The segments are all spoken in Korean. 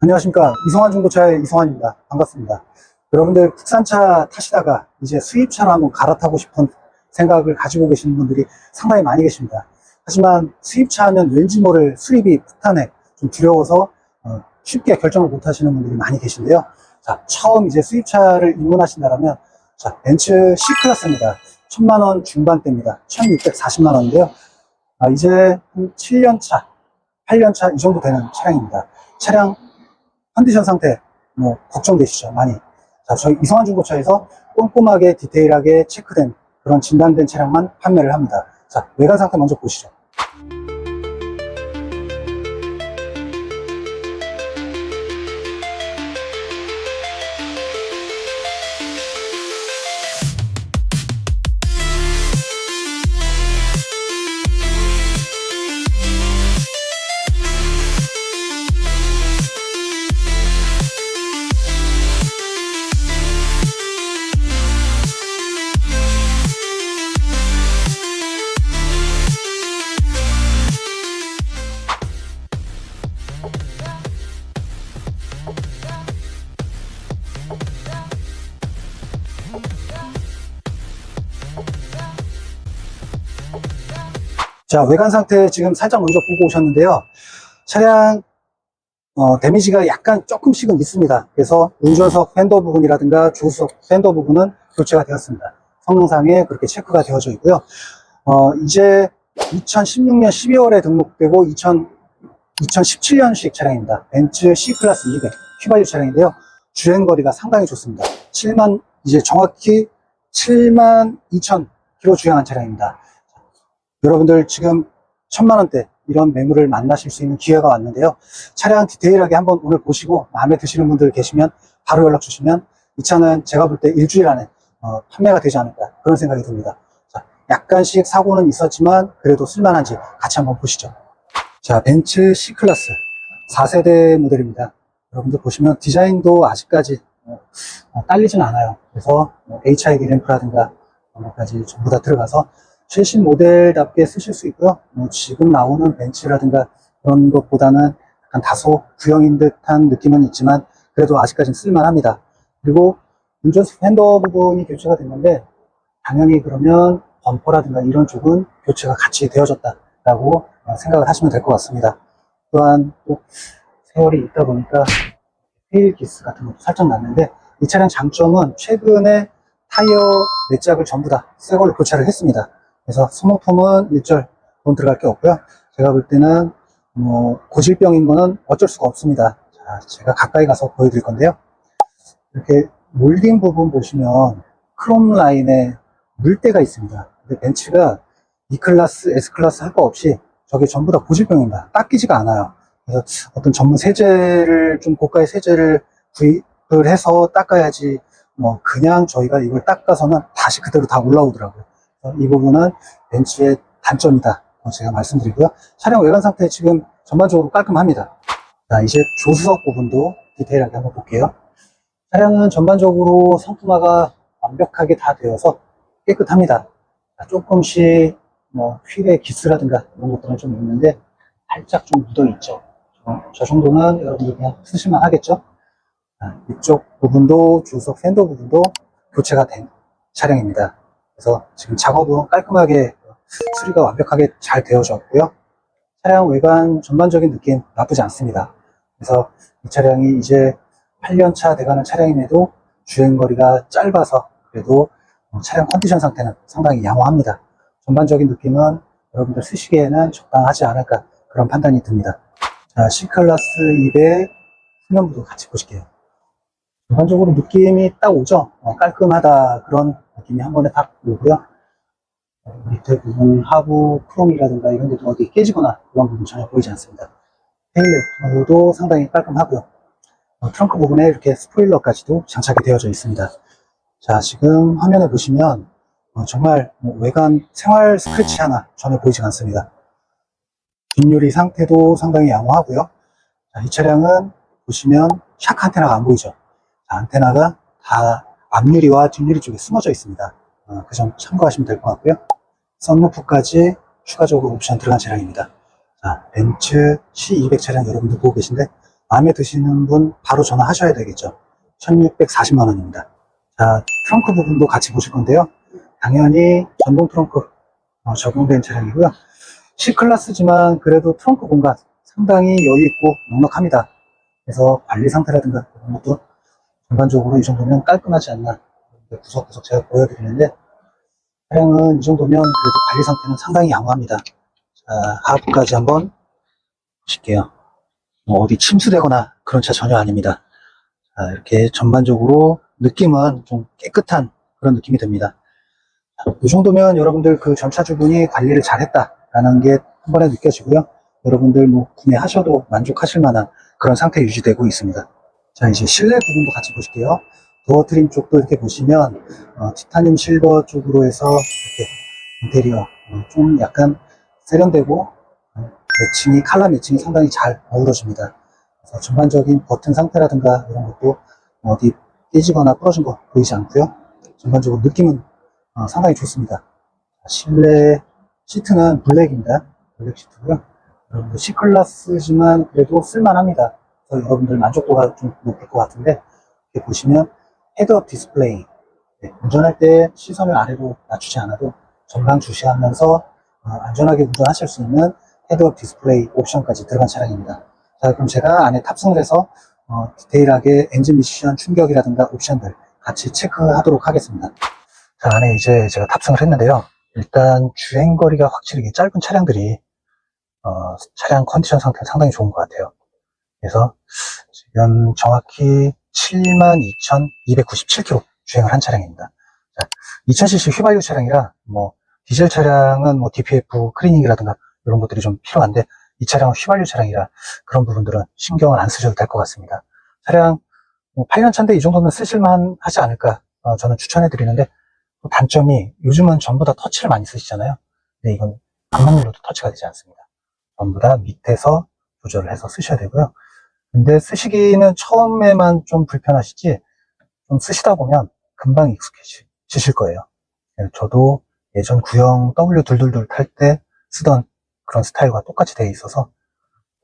안녕하십니까. 이성환 중고차의 이성환입니다. 반갑습니다. 여러분들 국산차 타시다가 이제 수입차로 한번 갈아타고 싶은 생각을 가지고 계시는 분들이 상당히 많이 계십니다. 하지만 수입차 하면 왠지 모를 수입이 폭탄에 좀 두려워서 어, 쉽게 결정을 못 하시는 분들이 많이 계신데요. 자, 처음 이제 수입차를 입문하신다면 자, 벤츠 C클래스입니다. 천만 원 중반대입니다. 1640만 원인데요. 아, 이제 한 7년 차, 8년 차 이 정도 되는 차량입니다. 차량 컨디션 상태 뭐 걱정되시죠 많이. 자 저희 이성환 중고차에서 꼼꼼하게 디테일하게 체크된 그런 진단된 차량만 판매를 합니다. 자 외관 상태 먼저 보시죠 자 외관 상태 지금 살짝 먼저 보고 오셨는데요. 차량 어, 데미지가 약간 조금씩은 있습니다. 그래서 운전석 팬더 부분이라든가 조수석 팬더 부분은 교체가 되었습니다. 성능상에 그렇게 체크가 되어져 있고요. 어, 이제 2016년 12월에 등록되고 2000, 2017년식 차량입니다. 벤츠 C클래스 200 휘발유 차량인데요. 주행거리가 상당히 좋습니다. 7만 이제 정확히 7만 2천 킬로 주행한 차량입니다 여러분들 지금 천만 원대 이런 매물을 만나실 수 있는 기회가 왔는데요. 차량 디테일하게 한번 오늘 보시고 마음에 드시는 분들 계시면 바로 연락 주시면 이 차는 제가 볼 때 일주일 안에 어, 판매가 되지 않을까 그런 생각이 듭니다. 자, 약간씩 사고는 있었지만 그래도 쓸만한지 같이 한번 보시죠. 자, 벤츠 C클래스 4세대 모델입니다. 여러분들 보시면 디자인도 아직까지 어, 어, 딸리진 않아요. 그래서 뭐 HID 램프라든가 그런 것까지 전부 다 들어가서 최신 모델답게 쓰실 수 있고요. 뭐 지금 나오는 벤츠라든가 그런 것보다는 약간 다소 구형인 듯한 느낌은 있지만 그래도 아직까지는 쓸만합니다. 그리고 운전석 핸더 부분이 교체가 됐는데 당연히 그러면 범퍼라든가 이런 쪽은 교체가 같이 되어졌다라고 어, 생각을 하시면 될 것 같습니다. 또한 또 세월이 있다 보니까 테일 기스 같은 것도 살짝 났는데 이 차량 장점은 최근에 타이어 네 짝을 전부 다 새 걸로 교체를 했습니다. 그래서 소모품은 일절 돈 들어갈 게 없고요. 제가 볼 때는 뭐 고질병인 거는 어쩔 수가 없습니다. 자, 제가 가까이 가서 보여드릴 건데요. 이렇게 몰딩 부분 보시면 크롬 라인에 물때가 있습니다. 근데 벤츠가 E클래스, S클래스 할 거 없이 저게 전부 다 고질병입니다. 닦이지가 않아요. 그래서 어떤 전문 세제를 좀 고가의 세제를 구입을 해서 닦아야지 뭐 그냥 저희가 이걸 닦아서는 다시 그대로 다 올라오더라고요. 그래서 이 부분은 벤츠의 단점이다. 제가 말씀드리고요. 차량 외관 상태 지금 전반적으로 깔끔합니다. 자, 이제 조수석 부분도 디테일하게 한번 볼게요. 차량은 전반적으로 상품화가 완벽하게 다 되어서 깨끗합니다. 자, 조금씩 뭐 휠의 기스라든가 이런 것들은 좀 있는데 살짝 좀 묻어 있죠. 어, 저 정도는 여러분들 그냥 쓰실만 하겠죠. 자, 이쪽 부분도 조수석 팬더 부분도 교체가 된 차량입니다. 그래서 지금 작업은 깔끔하게 수리가 완벽하게 잘 되어졌고요. 차량 외관 전반적인 느낌 나쁘지 않습니다. 그래서 이 차량이 이제 8년차 돼가는 차량임에도 주행거리가 짧아서 그래도 어, 차량 컨디션 상태는 상당히 양호합니다. 전반적인 느낌은 여러분들 쓰시기에는 적당하지 않을까 그런 판단이 듭니다. 자, C클래스 200 후면부도 같이 보실게요. 전반적으로 느낌이 딱 오죠? 어, 깔끔하다 그런 느낌이 한 번에 딱 오고요. 어, 밑에 부분 하부 크롬이라든가 이런 데도 어디 깨지거나 그런 부분 전혀 보이지 않습니다. 테일램프도 상당히 깔끔하고요. 어, 트렁크 부분에 이렇게 스포일러까지도 장착이 되어져 있습니다. 자, 지금 화면에 보시면 어, 정말 뭐 외관 생활 스크래치 하나 전혀 보이지 않습니다. 뒷유리 상태도 상당히 양호하고요. 자, 이 차량은 보시면 샤크 안테나가 안 보이죠? 자, 안테나가 다 앞유리와 뒷유리 쪽에 숨어져 있습니다. 어, 그점 참고하시면 될 것 같고요. 썬루프까지 추가적으로 옵션 들어간 차량입니다. 자, 벤츠 C200 차량 여러분들 보고 계신데 마음에 드시는 분 바로 전화하셔야 되겠죠. 1640만 원입니다. 자, 트렁크 부분도 같이 보실 건데요. 당연히 전동 트렁크 어, 적용된 차량이고요. C클래스지만 그래도 트렁크 공간 상당히 여유 있고 넉넉합니다. 그래서 관리 상태라든가 그런 것도 전반적으로 이 정도면 깔끔하지 않나. 구석구석 제가 보여드리는데 차량은 이 정도면 그래도 관리 상태는 상당히 양호합니다. 자, 하부까지 한번 보실게요. 뭐 어디 침수되거나 그런 차 전혀 아닙니다. 자, 이렇게 전반적으로 느낌은 좀 깨끗한 그런 느낌이 듭니다. 자, 이 정도면 여러분들 그 전차주분이 관리를 잘했다라는 게 한 번에 느껴지고요. 여러분들 뭐 구매하셔도 만족하실 만한 그런 상태 유지되고 있습니다. 자, 이제 실내 부분도 같이 보실게요. 도어 트림 쪽도 이렇게 보시면 어, 티타늄 실버 쪽으로 해서 이렇게 인테리어 어, 좀 약간 세련되고 어, 매칭이 칼라 매칭이 상당히 잘 어우러집니다. 그래서 전반적인 버튼 상태라든가 이런 것도 어디 깨지거나 부러진 거 보이지 않고요. 전반적으로 느낌은 어, 상당히 좋습니다. 실내 시트는 블랙입니다. 블랙 시트고요. 여러분들 C클래스지만 그래도 쓸만합니다. 여러분들 만족도가 좀 높을 것 같은데 이렇게 보시면 헤드업 디스플레이 네, 운전할 때 시선을 아래로 낮추지 않아도 전방 주시하면서 어, 안전하게 운전하실 수 있는 헤드업 디스플레이 옵션까지 들어간 차량입니다. 자 그럼 제가 안에 탑승을 해서 어, 디테일하게 엔진 미션 충격이라든가 옵션들 같이 체크하도록 하겠습니다. 자 안에 이제 제가 탑승을 했는데요. 일단 주행거리가 확실히 짧은 차량들이 어, 차량 컨디션 상태가 상당히 좋은 것 같아요. 그래서 지금 정확히 72,297km 주행을 한 차량입니다. 자, 2000cc 휘발유 차량이라 뭐 디젤 차량은 뭐 DPF 클리닝이라든가 이런 것들이 좀 필요한데 이 차량은 휘발유 차량이라 그런 부분들은 신경을 안 쓰셔도 될 것 같습니다. 차량 뭐 8년 차인데 이 정도면 쓰실만 하지 않을까 어, 저는 추천해 드리는데 또 단점이 요즘은 전부 다 터치를 많이 쓰시잖아요. 근데 이건 눌러도 터치가 되지 않습니다. 전부 다 밑에서 조절을 해서 쓰셔야 되고요. 근데 쓰시기는 처음에만 좀 불편하시지 좀 쓰시다 보면 금방 익숙해지실 거예요. 네, 저도 예전 구형 W222 탈 때 쓰던 그런 스타일과 똑같이 되어 있어서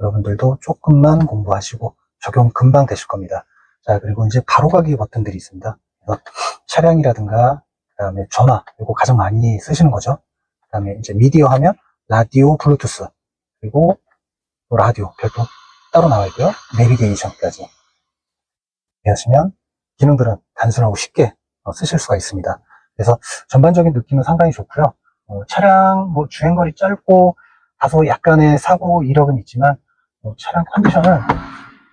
여러분들도 조금만 공부하시고 적용 금방 되실 겁니다. 자, 그리고 이제 바로가기 버튼들이 있습니다. 차량이라든가 그 다음에 전화 이거 가장 많이 쓰시는 거죠. 그 다음에 이제 미디어 하면 라디오, 블루투스 그리고 또 라디오 별도 따로 나와 있고요. 내비게이션까지 하시면 기능들은 단순하고 쉽게 어, 쓰실 수가 있습니다. 그래서 전반적인 느낌은 상당히 좋고요. 어, 차량 뭐 주행거리 짧고 다소 약간의 사고 이력은 있지만 어, 차량 컨디션은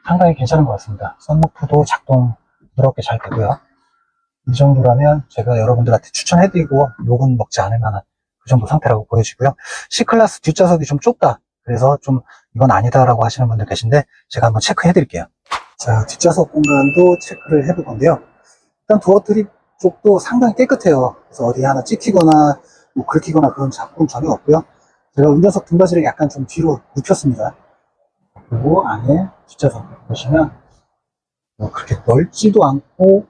상당히 괜찮은 것 같습니다. 썬루프도 작동 부드럽게 잘 되고요. 이 정도라면 제가 여러분들한테 추천해드리고 욕은 먹지 않을 만한 그 정도 상태라고 보여지고요. C클래스 뒷좌석이 좀 좁다. 그래서 좀 이건 아니다라고 하시는 분들 계신데 제가 한번 체크해 드릴게요. 자, 뒷좌석 공간도 체크를 해볼 건데요. 일단 도어 트립 쪽도 상당히 깨끗해요. 그래서 어디 하나 찍히거나 뭐 긁히거나 그런 작품 전혀 없고요. 제가 운전석 등받이를 약간 좀 뒤로 눕혔습니다. 그리고 안에 뒷좌석 보시면 뭐 그렇게 넓지도 않고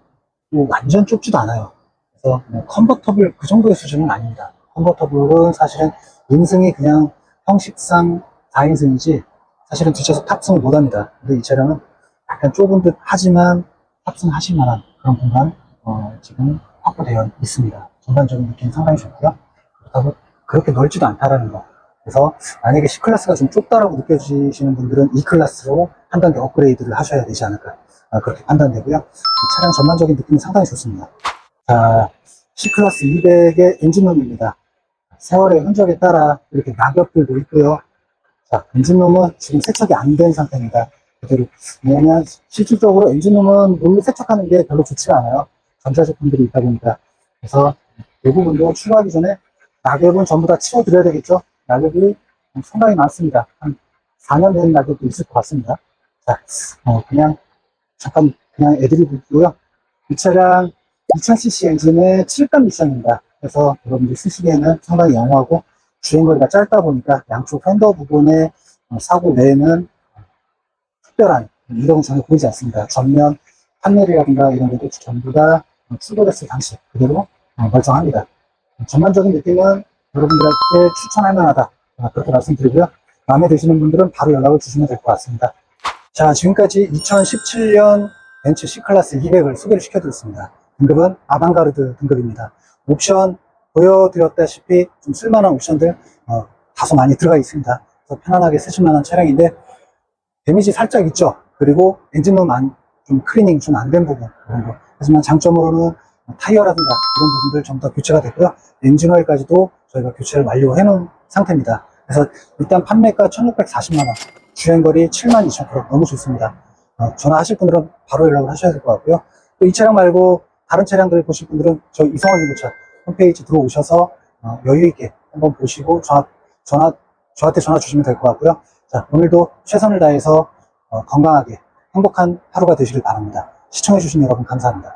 뭐 완전 좁지도 않아요. 그래서 뭐 컨버터블 그 정도의 수준은 아닙니다. 컨버터블은 사실은 인승이 그냥 형식상 4인승이지 사실은 뒷좌석 탑승을 못합니다. 근데 이 차량은 약간 좁은 듯 하지만 탑승하실 만한 그런 공간 어, 지금 확보되어 있습니다. 전반적인 느낌 상당히 좋고요. 그렇다고 그렇게 넓지도 않다라는 거. 그래서 만약에 C클래스가 좀 좁다라고 느껴지시는 분들은 E클래스로 한 단계 업그레이드를 하셔야 되지 않을까 아, 그렇게 판단되고요. 이 차량 전반적인 느낌이 상당히 좋습니다. 자, C클래스 200의 엔진룸입니다. 세월의 흔적에 따라 이렇게 낙엽들도 있고요. 자, 엔진룸은 지금 세척이 안 된 상태입니다. 그대로. 왜냐면 실질적으로 엔진룸은 물로 세척하는 게 별로 좋지가 않아요. 전자제품들이 있다 보니까. 그래서 이 부분도 출고하기 전에 낙엽은 전부 다 치워드려야 되겠죠? 낙엽이 상당히 많습니다. 한 4년 된 낙엽도 있을 것 같습니다. 자, 어, 그냥, 잠깐, 그냥 애드립이고요. 이 차량 2000cc 엔진의 7단 미션입니다. 그래서 여러분들 쓰시기에는 상당히 양호하고 주행거리가 짧다 보니까 양쪽 팬더 부분에 어, 사고 외에는 특별한 전혀 보이지 않습니다. 전면 판넬이라든가 이런 것도 전부 다 출고됐을 당시 그대로 어, 멀쩡합니다. 전반적인 느낌은 여러분들한테 추천할 만하다. 아, 그렇게 말씀드리고요. 마음에 드시는 분들은 바로 연락을 주시면 될 것 같습니다. 자, 지금까지 2017년 벤츠 C클래스 200을 소개를 시켜드렸습니다. 등급은 아방가르드 등급입니다. 옵션 보여드렸다시피 좀 쓸만한 옵션들 어, 다소 많이 들어가 있습니다. 그래서 편안하게 쓰실 만한 차량인데 데미지 살짝 있죠. 그리고 엔진룸 안, 좀 클리닝 좀 안 된 부분 그런 거. 하지만 장점으로는 타이어라든가 이런 부분들 전부 다 교체가 됐고요. 엔진 오일까지도 저희가 교체를 완료해 놓은 상태입니다. 그래서 일단 판매가 1640만 원, 주행거리 7만 2천 너무 좋습니다. 어, 전화하실 분들은 바로 연락을 하셔야 될 것 같고요. 또 이 차량 말고 다른 차량들 보실 분들은 저희 이성원 중고차 홈페이지 들어오셔서 어, 여유 있게 한번 보시고 전화, 전화, 저한테 전화 주시면 될 것 같고요. 자, 오늘도 최선을 다해서 어, 건강하게 행복한 하루가 되시길 바랍니다. 시청해주신 여러분 감사합니다.